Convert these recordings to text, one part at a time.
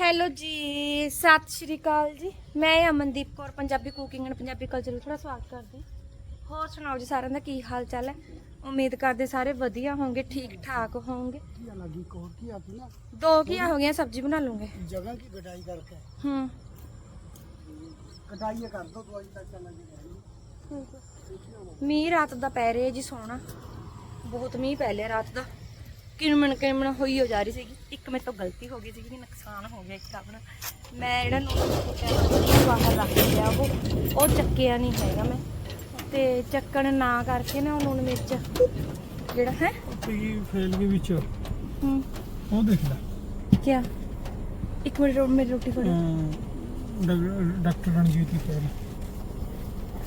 Hello ਜੀ ਸਤਿ ਸ਼੍ਰੀ ਅਕਾਲ ਜੀ। ਮੈਂ Amandeep Kaur Punjabi cooking and Punjabi culture ਵਿੱਚ ਤੁਹਾਡਾ ਸਵਾਗਤ ਕਰਦੀ। ਹੋਰ ਸੁਣਾਓ ਜੀ ਸਾਰਿਆਂ ਦਾ ਕੀ ਹਾਲ ਚਾਲ ਹੈ? ਉਮੀਦ ਕਰਦੇ ਸਾਰੇ ਵਧੀਆ ਹੋਵੋਗੇ ਠੀਕ ਠਾਕ ਹੋਵੋਗੇ ਕੀ ਲੱਗੀ ਕੋਰ? ਕੀ ਨਾ? ਦੋ ਘੀਆ ਹੋ ਗਈਆਂ ਸਬਜ਼ੀ ਬਣਾ ਲੂੰਗੇ। ਜਗ੍ਹਾ ਕੀ ਕਟਾਈ ਕਰਕੇ? ਹੂੰ। ਕਟਾਈ ਕਰ ਦੋ ਦਵਾਈ ਤੱਕ ਚੱਲਾਂਗੇ ਮੀਂਹ ਰਾਤ ਦਾ ਪੈ ਰਿਹਾ ਜੀ ਸੋਹਣਾ। ਬਹੁਤ ਮੀਂਹ ਪੈ ਲਿਆ ਰਾਤ ਦਾ। ਕਿਣਮਣ ਕਿਣਮਣ ਹੋਈ ਹੋ ਜਾ ਰਹੀ ਸੀਗੀ। ਇੱਕ ਮੇਰੇ ਤੋਂ ਗਲਤੀ ਹੋ ਗਈ ਸੀਗੀ ਕਿ ਨੁਕਸਾਨ ਹੋ ਗਿਆ ਇੱਕ ਆਪਣਾ ਮੈਂ ਜਿਹੜਾ ਨੂਨ ਬਾਹਰ ਰੱਖ ਲਿਆ। ਉਹ ਉਹ ਚੱਕਿਆ ਨਹੀਂ ਹੈਗਾ ਮੈਂ। ਤੇ ਚੱਕਣ ਨਾ ਕਰਕੇ ਨਾ ਉਹ ਲੂਣ ਮਿਰਚ ਜਿਹੜਾ ਹੈ। ਪੀ ਫੇਲ ਦੇ ਵਿੱਚ। ਹੂੰ। ਉਹ ਦੇਖ ਲੈ। ਕੀ ਇੱਕ ਮਿੰਟ ਰੋ- ਮੇਰੀ ਰੋਟੀ ਫੜੋ। ਡਾਕਟਰ ਰਣਜੀਤ ਦੀ ਫੇਲ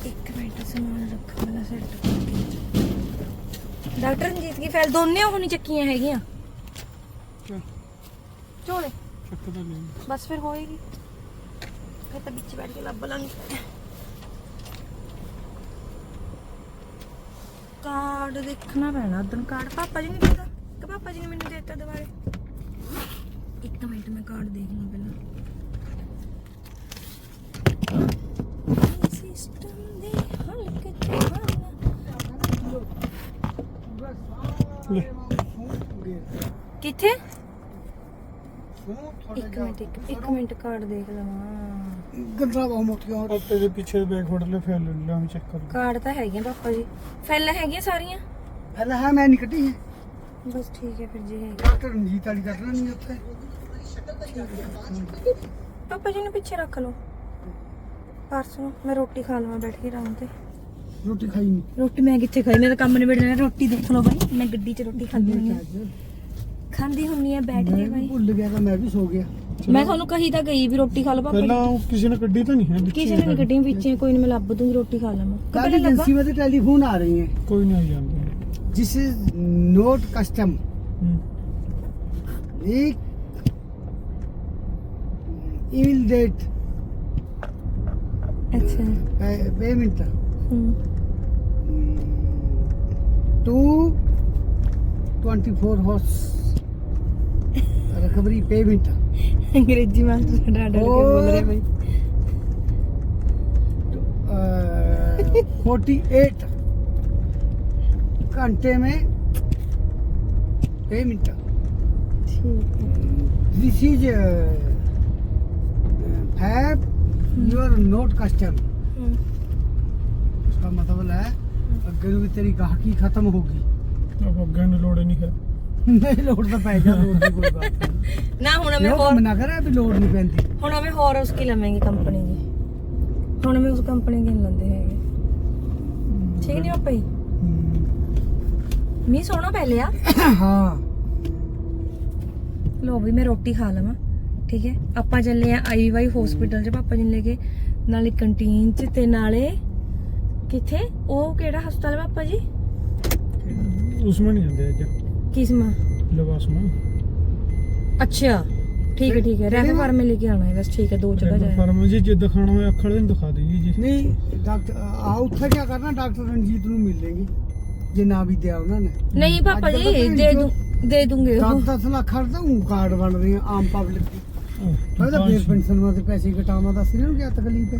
ਇੱਕ ਮਿੰਟ ਸਮਾਨ ਰੱਖੋ ਵਾਲਾ ਸੈੱਟ। ਡਾਕਟਰ ਰਣਜੀਤ ਕੀ ਫੈਲ ਦੋਨੇ ਉਹ ਨਹੀਂ ਚੱਕੀਆਂ ਹੈਗੀਆਂ। ਝੋਲੇ। ਚੱਕ ਤਾਂ ਲੈ ਬਸ ਫਿਰ ਹੋਏਗੀ। ਫਿਰ ਤਾਂ ਵਿੱਚ ਬੈਠ ਕੇ ਲੱਭ ਲਾਂਗੇ। ਕਾਰਡ ਦੇਖਣਾ ਪੈਣਾ ਉਦੋਂ ਕਾਰਡ। ਪਾਪਾ ਜੀ ਨੇ ਦਿੱਤਾ ਕਿ ਪਾਪਾ ਜੀ ਨੇ ਮੈਨੂੰ ਦਿੱਤਾ ਦੁਬਾਰੇ। ਇੱਕ ਮਿੰਟ ਮੈਂ ਕਾਰਡ ਦੇਖ ਲਵਾਂ ਪਹਿਲਾਂ। ਸਿਸਟਮ ਦੇ ਹਲਕੇ ਕਿੱਥੇ? ਇੱਕ ਮਿੰਟ ਇੱਕ, ਇੱਕ ਮਿੰਟ ਕਾਰਡ ਦੇਖ ਲਵਾਂ। ਗੰਦਰਾ ਬਹੁਤ ਮੋਟੀਆਂ ਹੋਰ ਤੇਰੇ ਪਿੱਛੇ ਬੈਗ ਫੜ ਲੈ ਫੇਲ ਲੈ ਮੈਂ ਚੈੱਕ ਕਰ ਕਾਰਡ ਤਾਂ ਹੈਗੀਆਂ ਪਾਪਾ ਜੀ। ਫੈਲਾਂ ਹੈਗੀਆਂ ਸਾਰੀਆਂ? ਪਹਿਲਾਂ ਹੈ ਮੈਂ ਨਹੀਂ ਕੱਢੀ ਹੈ ਬਸ ਠੀਕ ਹੈ ਫਿਰ ਜੀ ਹੈਗੀ। ਡਾਕਟਰ ਰਣਜੀਤ ਵਾਲੀ ਕੱਢ ਲੈਣੀ ਉੱਥੇ। ਪਾਪਾ ਜੀ ਨੂੰ ਪਿੱਛੇ ਰੱਖ ਲਓ। ਪਰਸ ਨੂੰ ਮੈਂ ਰੋਟੀ ਖਾ ਲਵਾਂ ਬੈਠ ਕੇ ਆਰਾਮ ਤੇ। ਰੋਟੀ ਖਾਈ ਨਹੀਂ ਰੋਟੀ ਮੈਂ ਕਿੱਥੇ ਖਾਈ? ਮੈਂ ਤਾਂ ਕੰਮ ਨਿਬੇੜ ਲੈਣਾ ਰੋਟੀ ਦੇਖ ਲਓ ਬਾਈ। ਮੈਂ ਗੱਡੀ 'ਚ ਰੋਟੀ ਖਾਂਦੀ ਹੁੰਦੀ ਆ ਖਾਂਦੀ ਹੁੰਨੀ ਆ ਬੈਠ ਕੇ ਬਾਈ। ਭੁੱਲ ਗਿਆ ਤਾਂ ਮੈਂ ਵੀ ਸੋ ਗਿਆ। ਮੈਂ ਤੁਹਾਨੂੰ ਕਹੀ ਤਾਂ ਗਈ ਵੀ ਰੋਟੀ ਖਾ ਲਓ ਪਾਪਾ ਪਹਿਲਾਂ ਕਿਸੇ ਨੇ ਗੱਡੀ ਤਾਂ ਨਹੀਂ ਹੈ ਵਿੱਚ ਕਿਸੇ ਨੇ ਨਹੀਂ ਗੱਡੀ ਵਿੱਚ ਕੋਈ ਨਹੀਂ ਮੈਂ ਲੱਭ ਦੂੰਗੀ ਰੋਟੀ ਖਾ ਲਵਾਂ। ਕਾਹਦੀ ਏਜੰਸੀ ਵਿੱਚ ਟੈਲੀਫੋਨ ਆ ਰਹੀ ਹੈ ਕੋਈ ਨਹੀਂ ਜਾਂਦੇ ਜਿਸ ਇਜ਼ ਨੋਟ ਕਸਟਮ ਇੱਕ ਇਮੀਲ ਡੇਟ ਅੱਛਾ। Payment to twenty four hours recovery अंग्रेज़ी में फोर्टी एट घंटे में this is have not customer ਦਾ ਮਤਲਬ ਹੈ ਅੱਗੇ ਨੂੰ ਵੀ ਤੇਰੀ ਗਾਹਕੀ ਖਤਮ ਹੋ ਗਈ। ਅੱਗੇ ਨੂੰ ਲੋੜ ਨਹੀਂ ਹੈ ਨਹੀਂ ਲੋੜ ਤਾਂ ਪੈ ਜਾ ਲੋੜ ਦੀ ਕੋਈ ਗੱਲ ਨਾ ਹੁਣ ਮੈਂ ਹੋਰ ਮਨਾ ਕਰਿਆ ਵੀ ਲੋੜ ਨਹੀਂ ਪੈਂਦੀ। ਹੁਣ ਮੈਂ ਹੋਰ ਉਸ ਕੀ ਲਵਾਂਗੀ ਕੰਪਨੀ ਦੀ। ਹੁਣ ਮੈਂ ਉਸ ਕੰਪਨੀ ਦੀ ਨਹੀਂ ਹੈਗੇ। ਠੀਕ ਨਹੀਂ ਹੋ? ਪਈ ਮੀ ਸੋਣਾ ਪਹਿਲੇ ਆ ਹਾਂ। ਲੋ ਵੀ ਮੈਂ ਰੋਟੀ ਖਾ ਲਵਾਂ ਠੀਕ ਹੈ? ਆਪਾਂ ਚੱਲੇ ਆ ਆਈਵਾਈ ਹਸਪੀਟਲ 'ਚ ਪਾਪਾ ਜੀ ਨੂੰ ਲੈ ਕੇ ਨਾਲੇ ਕੰਟੀਨ 'ਚ ਤੇ ਨਾਲੇ ਕਿੱਥੇ? ਉਹ ਕਿਹੜਾ ਹਸਪਤਾਲ ਹੈ ਪਾਪਾ ਜੀ? ਉਸਮਾ ਨਹੀਂ ਜਾਂਦੇ ਅੱਜ। ਕਿਸਮਾ? ਲਵਾਸਮਾ ਅੱਛਾ ਠੀਕ ਹੈ ਠੀਕ ਹੈ। ਰੈਫਰ ਫਾਰਮ ਲੈ ਕੇ ਆਣਾ ਹੈ ਬਸ ਠੀਕ ਹੈ ਦੋ ਜਗ੍ਹਾ ਜਾਏ। ਫਰਮ ਜੀ ਜੇ ਦਿਖਾਣਾ ਹੋਇਆ ਅੱਖਾਂ ਵਾਲੇ ਨੂੰ ਦਿਖਾ ਦੇਈਏ ਜੀ। ਨਹੀਂ ਡਾਕਟਰ ਆ ਉੱਥੇ ਕੀ ਕਰਨਾ ਡਾਕਟਰ ਰਣਜੀਤ ਨੂੰ ਮਿਲ ਲੇਗੀ ਜੇ ਨਾ ਵੀ ਦਿਆ ਉਹਨਾਂ ਨੇ। ਨਹੀਂ ਪਾਪਾ ਅੱਜ ਕੱਲ੍ਹ ਜੀ ਤਾਂ ਦੇ ਦੂੰ ਦੇ ਦੂੰਗੇ ਉਹ। 10 ਲੱਖ ਦਾ ਉਹ ਕਾਰਡ ਬਣ ਰਹੇ ਆ ਆਮ ਪਬਲਿਕ ਦੀ। ਉਹ ਤਾਂ ਬੇਸ ਪੈਨਸ਼ਨ ਵਾਸਤੇ ਪੈਸੇ ਘਟਾਵਾਂ ਦੱਸ ਇਹਨਾਂ ਨੂੰ ਕੀ ਤਕਲੀਫ ਹੈ।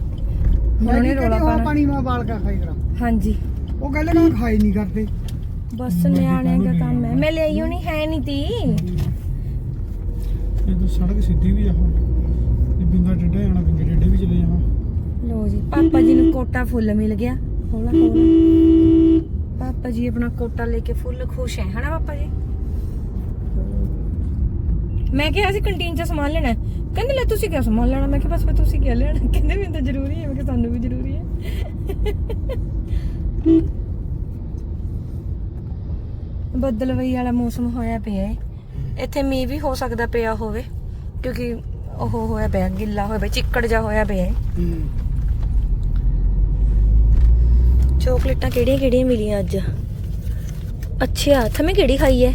ਹੁਣ ਉਹਨੇ ਰੋਲਾ ਪਾਣਾ ਪਾਣੀ ਮਾਂ ਬਾਲ ਕੇ ਖਾਈ ਕਰਾ। ਹਾਂਜੀ। ਉਹ ਕਹਿੰਦੇ ਨਾ ਖਾਈ ਨਹੀਂ ਕਰਦੇ। ਬਸ ਨਿਆਣੇ ਦਾ ਕੰਮ ਹੈ। ਮੈਂ ਲਈ ਹੋਣੀ ਹੈ ਨਹੀਂ ਤੀ। ਇਹ ਤਾਂ ਸੜਕ ਸਿੱਧੀ ਵੀ ਆ ਹੁਣ। ਇਹ ਬਿੰਗਾ ਡੇਡੇ ਆਣਾ ਬਿੰਗੇ ਡੇਡੇ ਵੀ ਚਲੇ ਜਾਣਾ। ਲੋ ਜੀ ਪਾਪਾ ਜੀ ਨੂੰ ਕੋਟਾ ਫੁੱਲ ਮਿਲ ਗਿਆ। ਹੌਲਾ ਹੌਲਾ। ਪਾਪਾ ਜੀ ਆਪਣਾ ਕੋਟਾ ਲੈ ਕੇ ਫੁੱਲ ਖੁਸ਼ ਹੈ। ਹਨਾ ਪਾਪਾ ਜੀ? ਮੈਂ ਕਿਹਾ ਸੀ ਕੰਟੀਨ ਚ ਸਮਾਨ ਲੈਣਾ ਕਹਿੰਦੇ, ਲੈ ਤੁਸੀਂ ਕਿਆ ਸਮਾਨ ਲੈਣਾ? ਮੈਂ ਕਿਹਾ, ਬਸ ਫਿਰ ਤੁਸੀਂ ਕਿਆ ਲੈਣਾ? ਕਹਿੰਦੇ, ਮੈਨੂੰ ਤਾਂ ਜ਼ਰੂਰੀ ਹੈ। ਮੈਂ ਕਿਹਾ, ਸਾਨੂੰ ਵੀ ਜ਼ਰੂਰੀ ਹੈ। ਬੱਦਲਵਈ ਵਾਲਾ ਮੌਸਮ ਹੋਇਆ ਪਿਆ ਹੈ ਇੱਥੇ ਮੀਂਹ ਵੀ ਹੋ ਸਕਦਾ ਪਿਆ ਹੋਵੇ, ਕਿਉਂਕਿ ਉਹ ਹੋਇਆ ਪਿਆ, ਗਿੱਲਾ ਹੋਇਆ ਪਿਆ, ਚਿੱਕੜ ਜਾ ਹੋਇਆ ਪਿਆ ਹੈ। ਚੋਕਲੇਟਾਂ ਕਿਹੜੀਆਂ ਕਿਹੜੀਆਂ ਮਿਲੀਆਂ ਅੱਜ? ਅੱਛਾ ਥਮੇ ਕਿਹੜੀ ਖਾਈ ਹੈ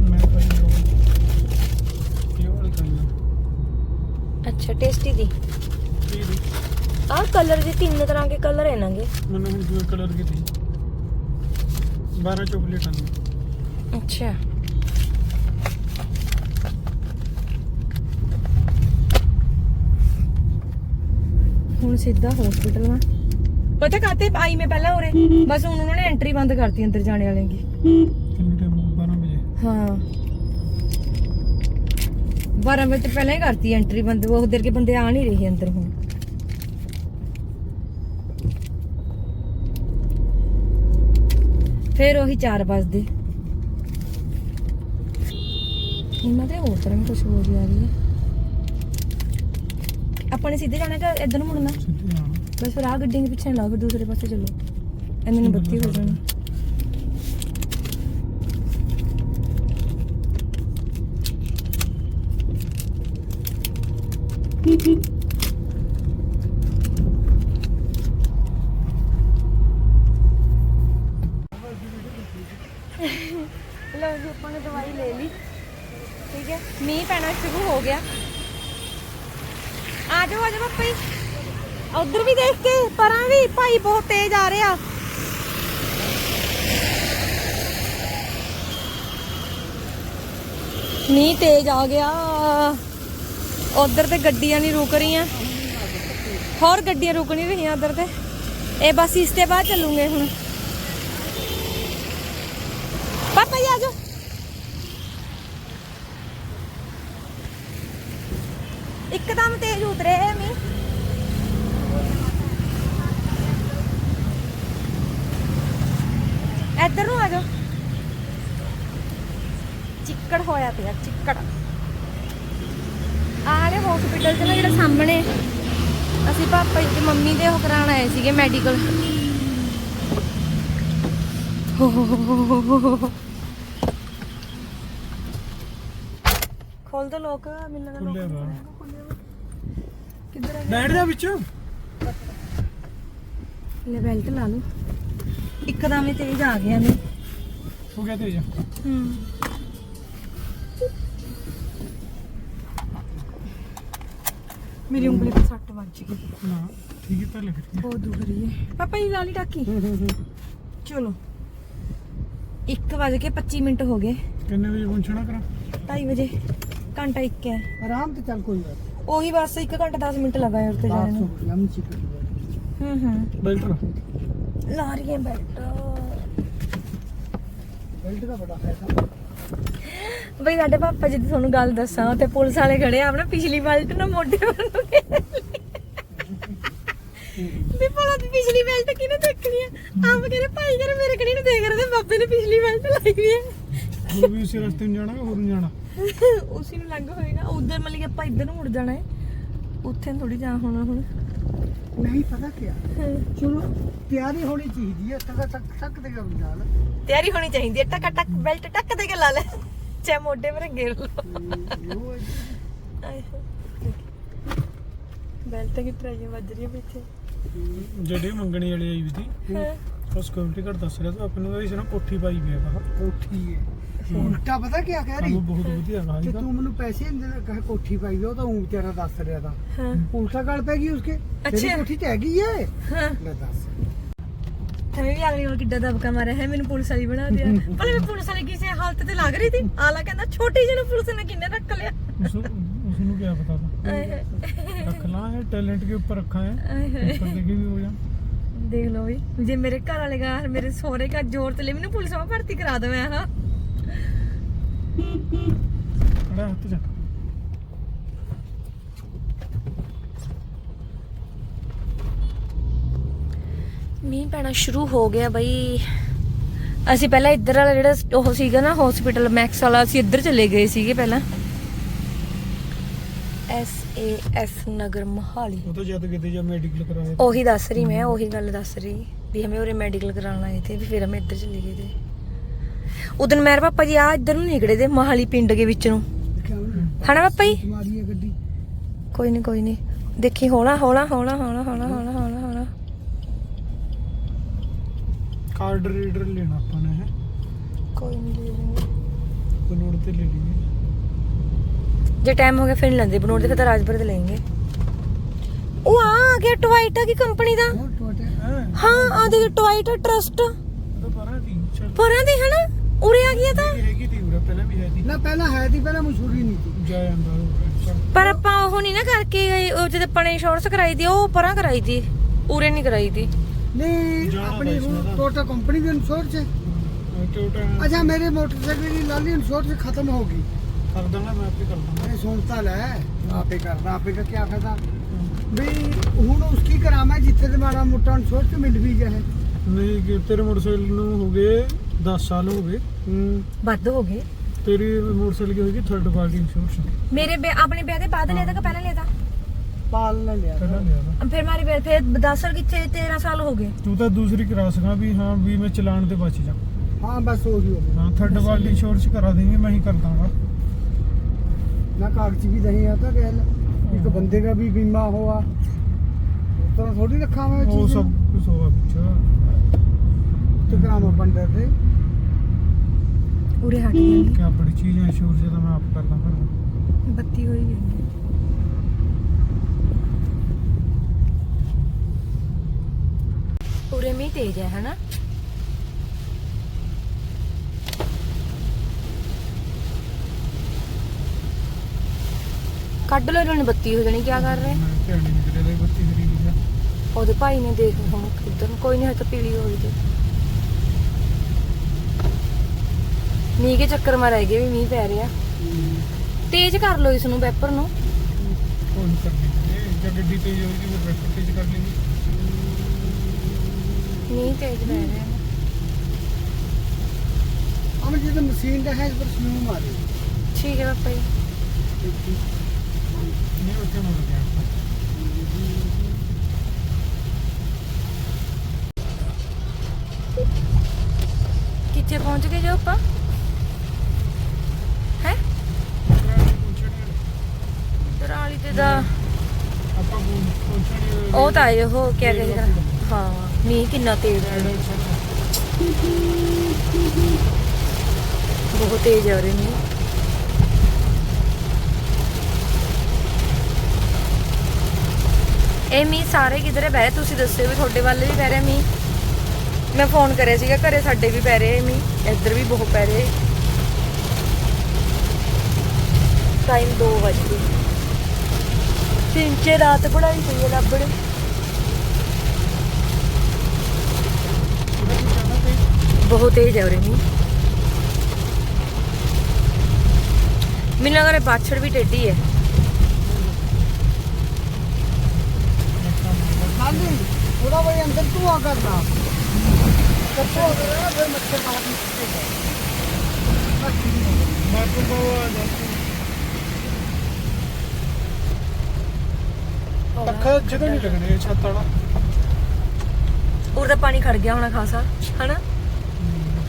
ਮੈਂ ਖਾਈ ਉਹ ਇਹ ਵਾਲੀ ਖਾਈ ਆ ਅੱਛਾ ਟੇਸਟੀ ਦੀ। ਇਹ ਦੀ? ਆਹ ਕਲਰ ਦੇ ਤਿੰਨ ਤਰ੍ਹਾਂ ਦੇ ਕਲਰ ਹੈ ਨਾਗੇ ਮੈਨੂੰ ਹੁਣ ਦੂਏ ਕਲਰ ਦੀ? ਤੀ 12 ਚਾਕਲੇਟਾਂ ਦੀ ਅੱਛਾ। ਹੁਣ ਸਿੱਧਾ ਹਸਪੀਟਲ ਵਾ। ਪਤਾ ਕਾਤੇ ਆਈ ਮੈਂ ਪਹਿਲਾਂ ਉਰੇ? ਬਸ ਹੁਣ ਉਹਨਾਂ ਨੇ ਐਂਟਰੀ ਬੰਦ ਕਰਤੀ ਅੰਦਰ ਜਾਣੇ ਵਾਲਿਆਂ ਦੀ। ਕਿੰਨੇ ਟਾਈਮ 12 ਵਜੇ। ਹਾਂ। 12 ਵਜੇ ਪਹਿਲਾਂ ਹੀ ਕਰਤੀ ਐਂਟਰੀ ਬੰਦ ਉਹ ਦੇਰ ਕੇ ਬੰਦੇ ਆ ਨਹੀਂ ਰਹੇ ਅੰਦਰ ਹੁਣ। ਫਿਰ ਉਹੀ 4 ਵਜਦੇ। ਇਹਨਾਂ ਦੇ ਹੋਰ ਤਰ੍ਹਾਂ ਕੁਝ ਹੋ ਰਹੀ ਆ ਰਹੀ ਹੈ ਆਪਾਂ ਨੇ ਸਿੱਧੇ ਜਾਣਾ ਕਿ ਇੱਧਰ ਨੂੰ ਮੁੜਨਾ? ਬਸ ਫਿਰ ਆ ਗੱਡੀ ਦੇ ਪਿੱਛੇ ਫਿਰ ਦੂਸਰੇ ਪਾਸੇ ਚੱਲੋ। ਇਹਨਾਂ ਨੂੰ ਬੱਤੀ ਹੋ ਜਾਣੀ। ਲਓ ਜੀ ਆਪਾਂ ਨੇ ਦਵਾਈ ਲੈ ਲਈ ਠੀਕ ਹੈ ਮੀਂਹ ਪੈਣਾ ਸ਼ੁਰੂ ਹੋ ਗਿਆ ਆ ਜਾਓ ਆ ਜਾਓ ਪਾਪਾ ਜੀ ਉਧਰ ਵੀ ਦੇਖ ਕੇ ਪਰਾਂ ਵੀ ਭਾਈ ਬਹੁਤ ਤੇਜ਼ ਆ ਰਿਹਾ ਮੀਂਹ ਤੇਜ਼ ਆ ਗਿਆ ਉਧਰ ਤੇ ਗੱਡੀਆਂ ਨਹੀਂ ਰੁਕ ਰਹੀਆਂ। ਹੋਰ ਗੱਡੀਆਂ ਰੁਕ ਨਹੀਂ ਰਹੀਆਂ ਉਧਰ ਤੇ। ਇਹ ਬਸ ਇਸ ਤੇ ਬਾਅਦ ਚੱਲੂਗੇ ਹੁਣ। ਪਾਪਾ ਜੀ ਆ ਜਾਓ। ਇੱਕਦਮ ਤੇਜ਼ ਉਤਰੇ ਇਹ ਇੱਧਰ ਨੂੰ ਆ ਜਾਓ। ਚਿੱਕੜ ਹੋਇਆ ਪਿਆ, ਚਿੱਕੜ। ਆਲੇ ਹਸਪੀਟਲ ਚ ਨਾ ਜਿਹੜਾ ਸਾਹਮਣੇ ਅਸੀਂ ਪਾਪਾ ਜੀ ਤੇ ਮੰਮੀ ਦੇ ਉਹ ਕਰਾਉਣ ਆਏ ਸੀਗੇ ਮੈਡੀਕਲ ਖੋਲ ਦੋ ਲੋਕ ਮੈਨੂੰ ਲੱਗਾ ਲੋਕ ਕਿੱਧਰ ਆ ਬੈਠ ਜਾ ਵਿੱਚ। ਲੈ ਬੈਲਟ ਲਾ ਲਓ। ਇੱਕਦਮ ਹੀ ਤੇਜ਼ ਆ ਗਿਆ ਨੇ ਹੋ ਗਿਆ ਤੇਜ। ਹੂੰ। ਮੇਰੀ ਉਂਗਲੀ ਤੇ ਸੱਟ ਵੱਜ ਗਈ। ਨਾ ਠੀਕ ਹੈ ਤਾਂ ਲੱਗ ਰਹੀ ਬਹੁਤ ਦੁਖ ਰਹੀ ਹੈ। ਪਾਪਾ ਜੀ ਲਾਲੀ ਟਾਕੀ। ਚਲੋ। 1:25 ਮਿੰਟ ਹੋ ਗਏ। ਕਿੰਨੇ ਵਜੇ ਪਹੁੰਚਣਾ ਕਰਾਂ? 2:30 ਵਜੇ। ਘੰਟਾ 1 ਹੈ। ਆਰਾਮ ਤੇ ਚੱਲ ਕੋਈ ਗੱਲ ਉਹੀ ਬਸ 1 ਘੰਟਾ 10 ਮਿੰਟ ਲੱਗਾ ਯਾਰ ਤੇ ਜਾਣ ਨੂੰ। ਲੰਮੀ ਚੀਕ ਹੂੰ ਹੂੰ। ਬੈਲਟਰ ਲਾ ਰਹੀ ਹੈ ਬੈਲਟਰ ਬੈਲਟ ਦਾ ਬੜਾ ਫਾਇਦਾ। ਬਈ ਸਾਡੇ ਪਾਪਾ ਜੀ ਦੀ ਤੁਹਾਨੂੰ ਗੱਲ ਦੱਸਾਂ ਤੇ ਪੁਲਿਸ ਵਾਲੇ ਖੜੇ ਆ ਆਪਣਾ ਪਿਛਲੀ ਬੈਲਟ ਨਾ ਮੋਢੇ ਵੱਲ। ਵੀ ਭਲਾ ਤੂੰ ਪਿਛਲੀ ਬੈਲਟ ਕਿਹਨੇ ਦੇਖਣੀ ਆ? ਆਪ ਕਹਿੰਦੇ ਭਾਈ ਕਹਿੰਦੇ ਮੇਰੇ ਕਣੀ ਨੂੰ ਦੇਖ ਰਹੇ ਤੇ ਬਾਬੇ ਨੇ ਪਿਛਲੀ ਬੈਲਟ ਲਾਈ ਵੀ ਹੈ ਹੋਰ ਵੀ ਉਸੇ ਰਸਤੇ ਨੂੰ ਜਾਣਾ ਹੋਰ ਨੂੰ ਜਾਣਾ? ਉਸੇ ਨੂੰ ਲੰਘ ਹੋਏਗਾ ਉਧਰ ਮਤਲਬ ਕਿ ਆਪਾਂ ਇੱਧਰ ਨੂੰ ਮੁੜ ਜਾਣਾ ਹੈ ਉੱਥੇ ਥੋੜੀ ਜਾ ਹੋਣਾ ਹੁਣ नहीं पता क्या चलो तैयारी होनी चाहिए तक तक तक देगा बंदा ਤਿਆਰੀ ਹੋਣੀ ਚਾਹੀਦੀ ਹੈ ਟਕ ਟਕ ਬੈਲਟ ਟਕ ਦੇ ਕੇ ਲਾ ਲੈ ਚਾਹੇ ਮੋਢੇ ਪਰ ਗੇਰ ਲਓ ਬੈਲਟ ਕਿ ਟਰਾਈ ਵੱਜ ਰਹੀ ਹੈ ਪਿੱਛੇ ਜਿਹੜੇ ਮੰਗਣੀ ਵਾਲੀ ਆਈ ਵੀ ਸੀ ਹਾਂ ਉਹ ਸਿਕਿਉਰਿਟੀ ਗਾਰਡ ਦੱਸ ਰਿਹਾ ਸੀ ਆਪਾਂ ਨੂੰ ਇਹਦੀ ਸੀ ਨਾ ਕੋਠੀ ਪਾਈ ਵੀ ਆ ਬਾਹਰ कोठी है उल्टा पता क्या कह रही ਕੰਮ ਬਹੁਤ ਵਧੀਆ ਹੈਗਾ कि ਇਹਦਾ तू मैंने पैसे नहीं देना कहा कोठी पाई हो तो ऊं तेरा दस रहा था ਹਾਂ उल्टा गल पैगी उसके तेरी अच्छा। कोठी तो हैगी है ਹਾਂ ले दस ਤਵੇਂ ਵੀ ਅਗਲੀ ਵਾਰ ਕਿੱਡਾ ਦਬਕਾ ਮਾਰਿਆ ਹੈ ਮੈਨੂੰ ਪੁਲਿਸ ਵਾਲੀ ਬਣਾ ਦਿਆ ਭਲੇ ਮੈਂ ਪੁਲਿਸ ਵਾਲੀ ਕਿਸੇ ਹਾਲਤ ਤੇ ਲੱਗ ਰਹੀ ਸੀ ਆਲਾ ਕਹਿੰਦਾ ਛੋਟੀ ਜਿਹੀ ਨੂੰ ਪੁਲਿਸ ਨੇ ਕਿੰਨੇ ਰੱਖ ਲਿਆ ਉਸ ਉਸ ਨੂੰ ਕੀ ਪਤਾ ਤਾ ਆਏ ਹਾਏ। ਰੱਖ ਲਾਂ ਇਹ ਟੈਲੈਂਟ ਕੇ ਉੱਪਰ ਰੱਖਾ ਹੈ ਆਏ ਹਾਏ। ਉੱਪਰ ਦੇ ਕੇ ਵੀ ਹੋ ਜਾ ਦੇਖ ਲਓ ਵੀ ਜੇ ਮੇਰੇ ਘਰ ਵਾਲੇ ਗਾ ਮੇਰੇ ਸਹੁਰੇ ਦਾ ਜ਼ੋਰ ਤੇ ਲੈ ਮੈਨੂੰ ਪੁਲਿਸ ਵਿੱਚ ਭਰਤੀ ਕਰਾ ਦਵੇਂ ਹਾਂ ਅੜਾ ਹੱਥ ਮੀਂਹ ਪੈਣਾ ਸ਼ੁਰੂ ਹੋ ਗਿਆ ਬਈ। ਅਸੀਂ ਪਹਿਲਾਂ ਇੱਧਰ ਵਾਲਾ ਜਿਹੜਾ ਉਹ ਸੀਗਾ ਨਾ ਹਸਪੀਟਲ ਮੈਕਸ ਵਾਲਾ ਅਸੀਂ ਇੱਧਰ ਚਲੇ ਗਏ ਸੀਗੇ ਪਹਿਲਾਂ। S A S Nagar Mohali. ਉਹ ਤਾਂ ਜਦ ਕਿਤੇ ਜਾਂ ਮੈਡੀਕਲ ਕਰਾਇਆ। ਉਹੀ ਦੱਸ ਰਹੀ ਮੈਂ ਉਹੀ ਗੱਲ ਦੱਸ ਰਹੀ। ਵੀ ਹਮੇ ਉਰੇ ਮੈਡੀਕਲ ਕਰਾਉਣ ਆਏ ਥੇ ਵੀ ਫਿਰ ਹਮੇ ਇੱਧਰ ਚਲੇ ਗਏ ਥੇ ਉਦੋਂ ਮੇਰੇ ਪਾਪਾ ਜੀ ਆ ਇੱਧਰ ਨੂੰ ਨਿਕੜੇ ਦੇ ਮਹਾਲੀ ਪਿੰਡ ਦੇ ਵਿੱਚ ਨੂੰ। ਹਨਾ ਪਾਪਾ ਜੀ? ਮਾਰੀ ਹੈ ਗੱਡੀ ਕੋਈ ਨਹੀਂ ਕੋਈ ਨਹੀਂ ਦੇਖੀ ਹੌਲਾ ਹੌਲਾ ਹੌਲਾ ਹੌਲਾ ਹੌਲਾ ਹੌਲਾ ਹੌਲਾ ਹੌਲਾ। ਕਾਰਡ ਰੀਡਰ ਲੈਣਾ ਆਪਾਂ ਨੇ ਹੈ? ਕੋਈ ਨਹੀਂ ਬਨੋੜ ਤੇ ਲੈ ਲਈਏ। ਜੇ ਟਾਈਮ ਹੋ ਗਿਆ ਫਿਰ ਨਹੀਂ ਲੈਂਦੇ। ਬਨੋੜ ਦੇ ਫਿਰ ਤਾਂ ਰਾਜਪੁਰ ਦੇ ਲੈਣਗੇ। ਉਹ ਆ ਆ ਗਿਆ ਟਵਾਈਟਾ ਕੀ ਕੰਪਨੀ ਦਾ? ਟੋਟੇ ਹੈ? ਹਾਂ ਆ ਦੇ ਟਵਾਈਟਾ ਟਰਸਟ। ਤਾਂ ਪਰਾਂ ਦੀ ਚੱਲ। ਪਰਾਂ ਦੇ ਹਨਾ? ਉਰੇ ਆ ਗਈ ਇਹ ਤਾਂ ਹੈਗੀ ਤੀ ਉਰੇ ਪਹਿਲਾਂ ਵੀ ਹੈ ਤੀ। ਨਾ ਪਹਿਲਾਂ ਹੈ ਤੀ ਪਹਿਲਾਂ ਮਸ਼ਹੂਰੀ ਨਹੀਂ ਤੀ। ਜਾ ਜਾਂਦਾ ਉਹ। ਪਰ ਆਪਾਂ ਉਹ ਨਹੀਂ ਨਾ ਕਰਕੇ ਗਏ ਉਹ ਜਦ ਆਪਾਂ ਨੇ insurance ਕਰਾਈ ਦੀ ਉਹ ਪਰਾਂ ਕਰਾਈ ਦੀ ਉਰੇ ਨਹੀਂ ਕਰਾਈ ਦੀ। ਨਹੀਂ ਜਾਣਾ ਆਪਣੀ ਪੈਸਾ ਦਾ। ਟੋਟਲ ਕੰਪਨੀ ਦੀ ਇੰਸ਼ੋਰੈਂਸ ਹੈ। ਟਿਊਟਾ ਅੱਛਾ ਮੇਰੇ ਮੋਟਰਸਾਈਕਲ ਦੀ ਲਾਲੀ ਇੰਸ਼ੋਰੈਂਸ ਖਤਮ ਹੋ ਗਈ। ਕਰ ਦਾਂਗਾ ਮੈਂ ਆਪੇ ਕਰ ਦਾਂਗਾ मैंने सोचता ले आपे करना आपे का क्या फायदा भाई हूँ उसकी करामा जिथे तो माड़ा मोटा सोच मिल भी जाए ਨਹੀਂ ਕਿ ਤੇਰੇ ਮੋਟਰਸਾਈਕਲ ਨੂੰ ਹੋ ਗਏ 10 ਸਾਲ ਹੋ ਗਏ ਹੂੰ ਵੱਧ ਹੋ ਗਏ ਤੇਰੀ ਮੋਟਰਸਾਈਕਲ ਕੀ ਹੋਏਗੀ ਥਰਡ ਪਾਰਟੀ ਇੰਸ਼ੋਰੈਂਸ ਮੇਰੇ ਵਿਆਹ- ਆਪਣੇ ਵਿਆਹ ਦੇ ਬਾਅਦ ਲਿਆ ਤਾਂ ਕਿ ਪਹਿਲਾਂ ਲਿਆ ਤਾਂ ਪਾਲ ਲੈ ਲਿਆ ਪਹਿਲਾਂ ਲਿਆ ਤਾ। ਫਿਰ ਮਾਰੇ ਵਿਆਹ ਫਿਰ 10 ਸਾਲ ਕਿੱਥੇ 13 ਸਾਲ ਹੋ ਗਏ ਤੂੰ ਤਾਂ ਦੂਸਰੀ ਕਰਾ ਸਕਾਂ ਵੀ ਹਾਂ ਵੀ ਮੈਂ ਚਲਾਨ ਤੇ ਬਚ ਜਾ ਹਾਂ ਬਸ ਉਹੀ ਹੋ ਗਿਆ ਹਾਂ ਥਰਡ ਪਾਰਟੀ ਇੰਸ਼ੋਰੈਂਸ ਕਰਾ ਦੇਂਗੇ ਮੈਂ ਹੀ ਕਰ ਦਾਂਗਾ ना कागज भी नहीं आता गैल एक बंदे का भी बीमा हुआ तो थोड़ी रखा हुआ है ਉਹ चीज़ ਸਭ ਕੁਝ ਹੋਗਾ ਵਿੱਚ तो करामा बंदर थे ਪੂਰੇ ਹਟ ਜਾਣਗੇ क्या बड़ी चीज है शोर से तो मैं आप करता ਬੱਤੀ ਹੋਈ ਜਾਂਦੀ ਪੂਰੇ ਮੀਂਹ ਤੇਜ਼ ਹੈ ਹਨਾ? ਕੱਢ ਲੋ ਇਹਨਾਂ ਬੱਤੀ ਹੋ ਜਾਣੀ ਕੀ ਕਰ ਰਹੇ? मैं ਉਹਦੇ ਭਾਈ ਨੇ ਦੇਖ ਹੁਣ ਕਿੱਧਰ ਕੋਈ ਨਹੀਂ ਹਜੇ ਤਾਂ ਪੀਲੀ ਹੋਈ ਤੇ ਮੀਂਹ ਕੇ ਚੱਕਰ ਮਾ ਰਹਿ ਵੀ ਮੀਂਹ ਪੈ ਰਿਹਾ। ਤੇਜ਼ ਕਰ ਲਓ ਇਸ ਨੂੰ। ਵੈਪਰ ਨੂੰ ਫੋਨ ਕਰ ਲਈ ਜੇ ਗੱਡੀ ਹੋ ਗਈ ਫਿਰ ਵੈਪਰ ਤੇਜ਼ ਕਰ ਲਈ ਮੀਂਹ ਤੇਜ਼ ਪੈ ਰਿਹਾ। ਅਮਰ ਜੀ ਤਾਂ ਮਸ਼ੀਨ ਦਾ ਹੈ ਪਰ ਸਲੂ ਮਾਰੇ ਠੀਕ ਹੈ ਪਾਪਾ ਨਹੀਂ ਉੱਥੇ ਮੁੜ ਆਏ ਉਹ ਕਿਆ ਕਹਿੰਦਾ ਹਾਂ ਮੀਂਹ ਕਿੰਨਾ ਤੇਜ਼ ਹੈ ਬਹੁਤ ਤੇਜ਼ ਆ ਰਹੇ ਮੀਂਹ। ਇਹ ਮੀਂਹ ਸਾਰੇ ਕਿਧਰੇ ਬਹਿ ਰਹੇ? ਤੁਸੀਂ ਦੱਸਿਓ ਵੀ ਤੁਹਾਡੇ ਵੱਲ ਵੀ ਪੈ ਰਿਹਾ ਮੀਂਹ। ਮੈਂ ਫੋਨ ਕਰਿਆ ਸੀਗਾ ਘਰੇ ਸਾਡੇ ਵੀ ਪੈ ਰਹੇ ਮੀਂਹ। ਇੱਧਰ ਵੀ ਬਹੁਤ ਪੈ ਰਹੇ ਟਾਈਮ 2 ਵਜ ਤਿੰਨ ਚੇ ਰਾਤ ਪੜਾਈ ਹੋਈ ਹੈ ਬਹੁਤ ਤੇਜ਼ है और नहीं ਬਾਛੜ ਵੀ ਟੇਢੀ ਹੈ। ਖਾਲੀ ਉਹਦਾ ਬਈ ਅੰਦਰ ਧੂਆ ਕਰਦਾ ਕੱਪੋ ਹੋ ਗਿਆ ਫਿਰ ਮੱਛਰ ਬਾਹਰ ਨਿਕਲੇਗਾ ਮਾਰਕੋ ਬਾਵਾ ਜਾਂਦਾ ਪੱਖਾ ਜਦੋਂ ਨਹੀਂ ਲੱਗਣੇ ਛੱਤ ਵਾਲਾ। ਉਰ ਦਾ ਪਾਣੀ ਖੜ ਗਿਆ ਹੋਣਾ ਖਾਸਾ ਹਨਾ?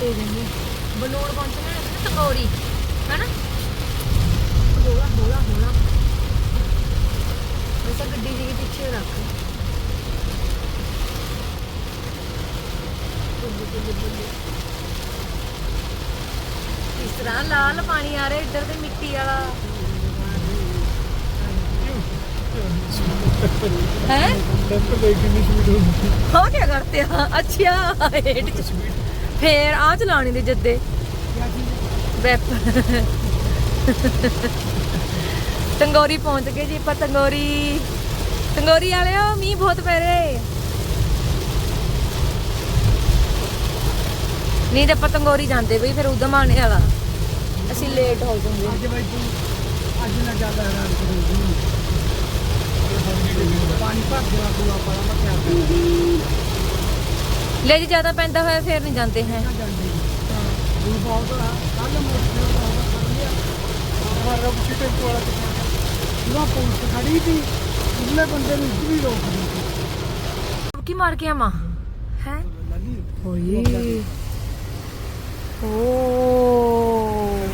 ਤੇ ਜਾਂਦੇ ਬਨੂੜ ਪਹੁੰਚਣਾ ਹੈ ਹੈਨਾ? ਹੋਲਾ ਹੋਲਾ ਹੋਲਾ ਵੈਸਾ ਗੱਡੀ ਜੀ ਪਿੱਛੇ ਰੱਖ। ਇਸ ਤਰ੍ਹਾਂ ਲਾਲ ਪਾਣੀ ਆ ਰਿਹਾ ਇੱਧਰ ਤੇ ਮਿੱਟੀ ਵਾਲਾ। ਹੈ? ਟੈਂਪਰ ਦੇਖ ਕਿੰਨੀ ਸਪੀਡ ਹੋ ਗਈ। ਹਾਂ ਕੀ ਕਰਤੇ ਆ ਅੱਛਾ ਹੇਠ ਚ। ਫੇਰ ਆ ਚਲਾਣੀ ਦੇ ਜੱਦੇ। ਵੈਪ ਤੰਗੋਰੀ ਪਹੁੰਚ ਗਏ ਜੀ ਆਪਾਂ ਤੰਗੋਰੀ ਤੰਗੋਰੀ ਵਾਲਿਓ ਮੀਂਹ ਬਹੁਤ ਪੈ ਰਿਹਾ ਏ। ਨਹੀਂ ਤਾਂ ਪਤੰਗੋਰੀ ਜਾਂਦੇ ਬਈ ਫਿਰ ਉਦਮ ਆਣੇ ਵਾਲਾ। ਅਸੀਂ ਲੇਟ ਹੋ ਜਾਵਾਂਗੇ ਅੱਜ ਬਾਈ ਤੂੰ ਅੱਜ ਨਾ ਜ਼ਿਆਦਾ ਹੈਰਾਨ ਕਰੂਗੀ ਪਾਣੀ ਭਰ ਦੇਣਾ ਤੂੰ ਆਪਾਂ ਦਾ ਕਿਆ ਲੈ ਜੀ ਜ਼ਿਆਦਾ ਪੈਂਦਾ ਹੋਇਆ ਫਿਰ ਨਹੀਂ ਜਾਂਦੇ ਹੈ। ਕੀ ਮਾਰ ਕੇ ਆਵਾਂ? ਹੈ? ਓ।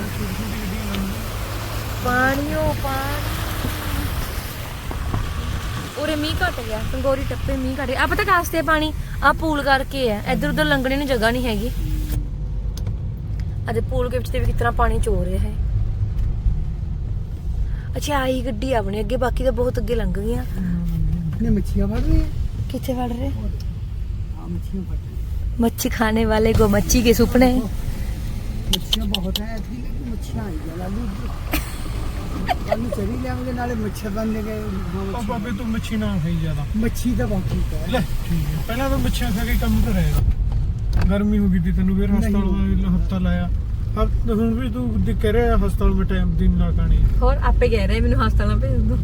ਪਾਣੀਓ ਪਾਣੀ। ਉਰੇ ਮੀਂਹ ਘਟ ਗਿਆ ਟੰਗੋਰੀ ਟੱਪੇ ਮੀਂਹ ਘਟ ਗਿਆ। ਆ ਪਤਾ ਕਾਸਤੇ ਪਾਣੀ? ਆ ਪੂਲ ਕਰਕੇ ਹੈ ਇੱਧਰ ਉੱਧਰ ਲੰਘਣੇ ਨੂੰ ਜਗ੍ਹਾ ਨਹੀਂ ਹੈਗੀ। ਅਤੇ ਪੂਲ ਦੇ ਵਿੱਚ ਤੇ ਵੀ ਕਿਤਨਾ ਪਾਣੀ ਚੋ ਰਿਹਾ ਹੈ। ਅੱਛਾ ਆਈ ਗੱਡੀ ਆਪਣੇ। ਅੱਗੇ ਬਾਕੀ ਤਾਂ ਬਹੁਤ ਅੱਗੇ ਲੰਘ ਗਈਆਂ। ਨੇ ਮੱਛੀਆਂ ਫੜ ਰਹੇ ਕਿੱਥੇ ਫੜ ਰਹੇ? ਮੱਛੀ ਖਾਣੇ ਵਾਲੇ ਕੋ ਮੱਛੀ ਕੇ ਸੁਪਨੇ। ਮੱਛੀਆਂ ਬਹੁਤ ਹੈ। ਮੱਛੀਆਂ ਆਈ ਲਾਲੂ ਨਾ ਖਾਈ ਗਰਮੀ ਹੋ ਗਈ ਤੀ ਤੈਨੂੰ ਫਿਰ ਹਸਪਤਾਲ ਹਫਤਾ ਲਾਇਆ। ਹਫਤਾ ਹੁਣ ਵੀ ਤੂੰ ਦੇ ਕਹਿ ਰਿਹਾ ਹਸਪਤਾਲ ਮੈਂ ਟਾਈਮ ਦਿਨ ਨਾ ਕਾਣੀ ਹੋਰ ਆਪੇ ਕਹਿ ਰਿਹਾ ਮੈਨੂੰ ਹਸਪਤਾਲਾਂ ਭੇਜ ਦੋ।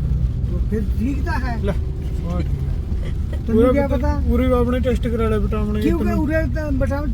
ਫਿਰ ਠੀਕ ਤਾਂ ਹੈ। ਲੈ ਤੈਨੂੰ ਕੀ ਪਤਾ? ਉਰੇ ਆਪਣੇ ਟੈਸਟ ਕਰਾ ਲੈ ਵਿਟਾਮਿਨ ਕਿਉਂਕਿ ਉਰੇ ਤਾਂ ਵਿਟਾਮਿਨ